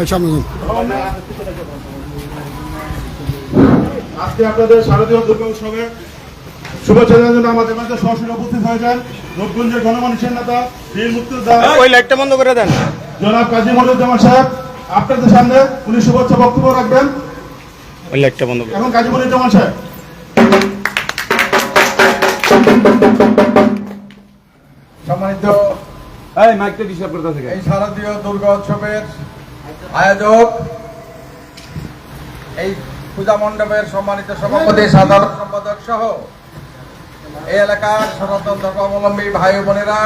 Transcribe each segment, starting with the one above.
হ্যাঁ সামনে যান। আজকে আপনাদের শারদীয় দুর্গা উৎসবে শুভেচ্ছা জন্য আমাদের মাঝে সরাসরি উপস্থিত হয়েছেন রূপগঞ্জের গণমানুষের নেতা বীর মুক্তিযোদ্ধা ওই লাইটটা বন্ধ করে দেন। জনাব কাজী মনুজ্জামান সাহেব আপনাদের সামনে উনি শুভেচ্ছা বক্তব্য রাখবেন। ওই লাইটটা বন্ধ করে এখন কাজী মনুজ্জামান সাহেব। সম্মানিত এই মাইকটা ডিস্টার্ব করতে থাকে এই শারদীয় দুর্গা উৎসবের আয়োজক, এই পূজা মণ্ডপের সম্মানিত সভাপতি সাধারণ সম্পাদক সহ এই এলাকার সনাতন ধর্মাবলম্বী ভাই বোনেরা,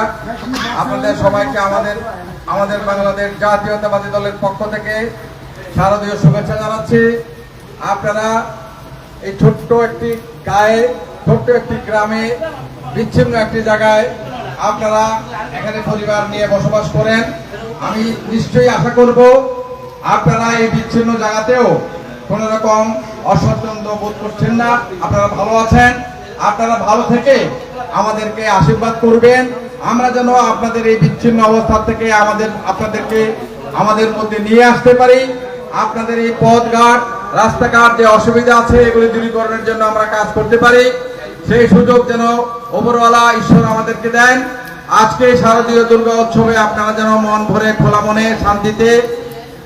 আপনাদের সবাইকে আমাদের আমাদের বাংলাদেশ জাতীয়তাবাদী দলের পক্ষ থেকে শারদীয় শুভেচ্ছা জানাচ্ছি। আপনারা এই ছোট্ট একটি গায়ে, ছোট্ট একটি গ্রামে, বিচ্ছিন্ন একটি জায়গায় আপনারা এখানে পরিবার নিয়ে বসবাস করেন। আমি নিশ্চয়ই আশা করব আপনারা এই বিচ্ছিন্ন জায়গাতেও কোন রকম অস্বচ্ছন্দ বোধ করছেন না। আপনারা ভালো আছেন। আপনারা ভালো থেকে আমাদেরকে আশীর্বাদ করবেন। আমরা যেন আপনাদের এই বিচ্ছিন্ন অবস্থা থেকে আমাদের, আপনাদেরকে আমাদের মধ্যে নিয়ে আসতে পারি। আপনাদের এই পথঘাট, রাস্তাঘাট যে অসুবিধা আছে, এগুলি দূরীকরণের জন্য আমরা কাজ করতে পারি। সেই সুযোগ যেন ওপরওয়ালা ঈশ্বর আমাদেরকে দেন। আজকে শারদীয় দুর্গা উৎসবে আপনারা যেন মন ভরে খোলা মনে শান্তিতে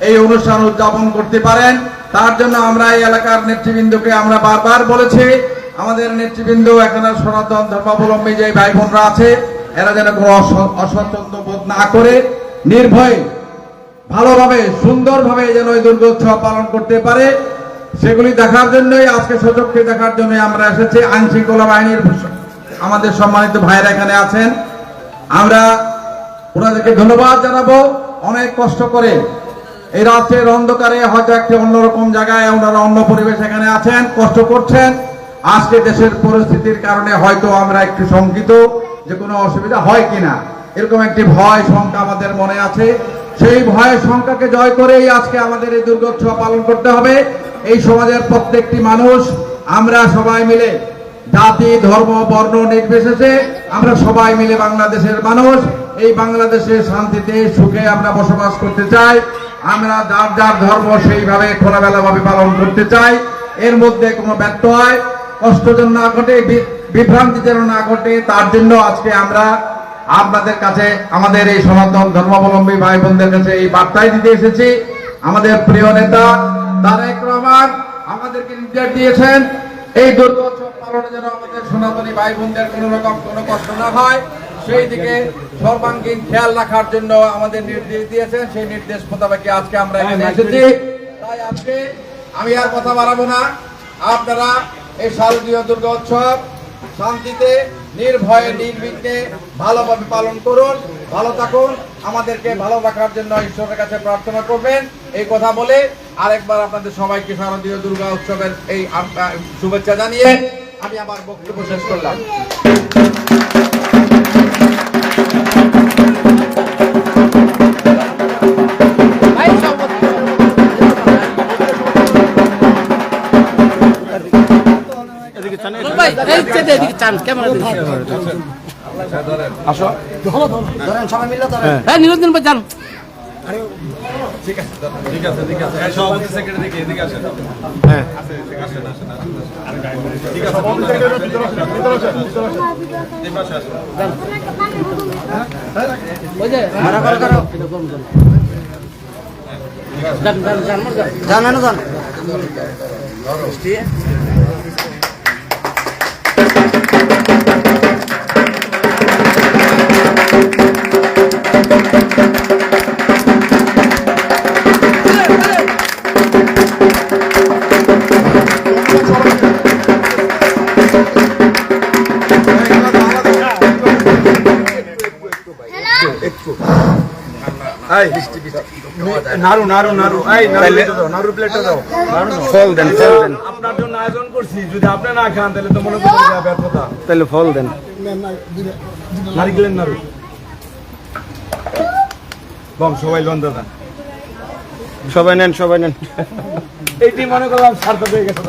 এই অনুষ্ঠান উদযাপন করতে পারেন। তার জন্য আমরা এই এলাকার নেতৃবৃন্দকে আমরা বারবার বলেছি, আমাদের নেতৃবৃন্দ এখানে সনাতন ধর্মাবলম্বী যে ভাই বোনরা আছে, এরা যেন কোনো অস- অস্বচ্ছন্দ বোধ না করে, নির্ভয়ে, ভালোভাবে, সুন্দরভাবে যেন এই দুর্গোৎসব পালন করতে পারে। সেগুলি দেখার জন্যই, আজকে সুযোগকে দেখার জন্য আমরা এসেছি। আইন শৃঙ্খলা বাহিনীর আমাদের সম্মানিত ভাইরা এখানে আছেন। আমরা ওনাদেরকে ধন্যবাদ জানাব। অনেক কষ্ট করে এই রাত্রের অন্ধকারে হয়তো একটি অন্যরকম জায়গায় ওনারা অন্য পরিবেশ এখানে আছেন, কষ্ট করছেন। আজকে দেশের পরিস্থিতির কারণে হয়তো আমরা একটু শঙ্কিত যে কোনো অসুবিধা হয় কিনা। এরকম একটি ভয় শঙ্কা আমাদের মনে আছে। সেই ভয় শঙ্কাকে জয় করেই আজকে আমাদের এই দুর্গোৎসব পালন করতে হবে। এই সমাজের প্রত্যেকটি মানুষ, আমরা সবাই মিলে জাতি, ধর্ম, বর্ণ নির্বিশেষে আমরা সবাই মিলে বাংলাদেশের মানুষ। এই বাংলাদেশে শান্তিতে, সুখে আমরা বসবাস করতে চাই। আমরা যার যার ধর্ম সেইভাবে খোলামেলা ভাবে পালন করতে চাই। এর মধ্যে কোনো ব্যর্থ হয়, কষ্ট যেন না ঘটে বিভ্রান্তি যেন না ঘটে, তার জন্য আজকে আমরা আপনাদের কাছে আমাদের এই সনাতন ধর্মাবলম্বী ভাই বোনদের কাছে এই বার্তাই দিতে এসেছি। আমাদের প্রিয় নেতা তারেক রহমান আমাদেরকে নির্দেশ দিয়েছেন, এই দুর্গোৎসব পালনে যেন আমাদের সনাতনী ভাই বোনদের কোন রকম কোনো কষ্ট না হয়। সেই দিকে সর্বাঙ্গীন খেয়াল রাখার জন্য আমাদের নির্দেশ দিয়েছেন। সেই নির্দেশ মোতাবেক আজকে আমরা এখানে এসেছি। তাই আজকে আমি আর কথা বাড়াবো না। আপনারা এই শারদীয় দুর্গা উৎসব শান্তিতে নির্ভয়ে নির্বিঘ্নে ভালোভাবে পালন করুন ভালো থাকুন আমাদেরকে ভালো রাখার জন্য ঈশ্বরের কাছে প্রার্থনা করবেন। এই কথা বলে আরেকবার আপনাদের সবাইকে শারদীয় দুর্গা উৎসবের এই শুভেচ্ছা জানিয়ে আমি আমার বক্তব্য শেষ করলাম। যে এদিকে চান ক্যামেরা দিন হ্যাঁ নিরঞ্জন ভাই যান। ওই যে মারা করো করো। যান যান যান যান। না নাড়ু নাড়ু নাড়ু। এই নাড়ু প্লেটটা দাও ফল দেন ফল আচ্ছা, জন্য আয়োজন করছি যদি আপনি না খান তাহলে তো মনে করি ব্যর্থতা। তাহলে ফল দেন। নারিকেলের নাড়ু। সবাই লন দাদা। সবাই নেন সবাই নেন। এইটি মনে করলাম সার্থক হয়ে গেছে